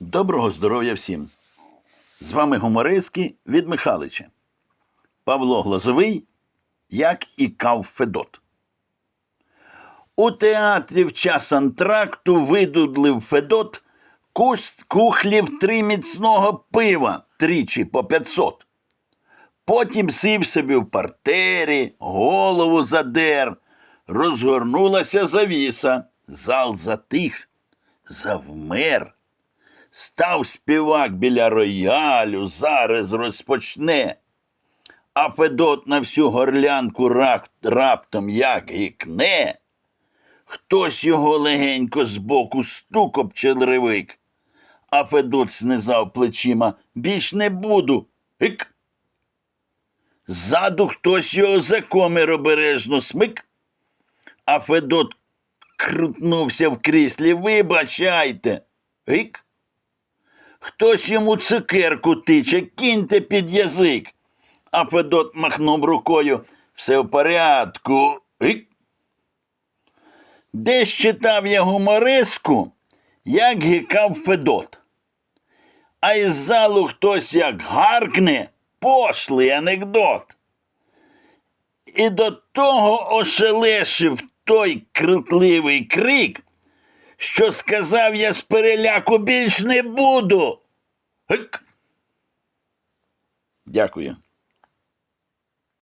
Доброго здоров'я всім! З вами гумористки від Михалича. Павло Глазовий, як і Кав Федот. У театрі в час антракту видудлив Федот кусь кухлів три міцного пива тричі по 500. Потім сів собі в партері, голову задер, розгорнулася завіса, зал затих, завмер. Став співак біля роялю, зараз розпочне. А Федот на всю горлянку раптом як гікне. Хтось його легенько збоку стук об челривик. А Федот знизав плечима. Більш не буду. Гик. Ззаду хтось його за комір обережно смик. А Федот крутнувся в кріслі. Вибачайте. Гик. Хтось йому цукерку тиче, кіньте під язик. А Федот махнув рукою. Все в порядку. Гик. Десь читав я гумориску, як гикав Федот. А із залу хтось як гаркне пошлий анекдот. І до того ошелешив той крикливий крик, що сказав я з переляку більш не буду. Дякую.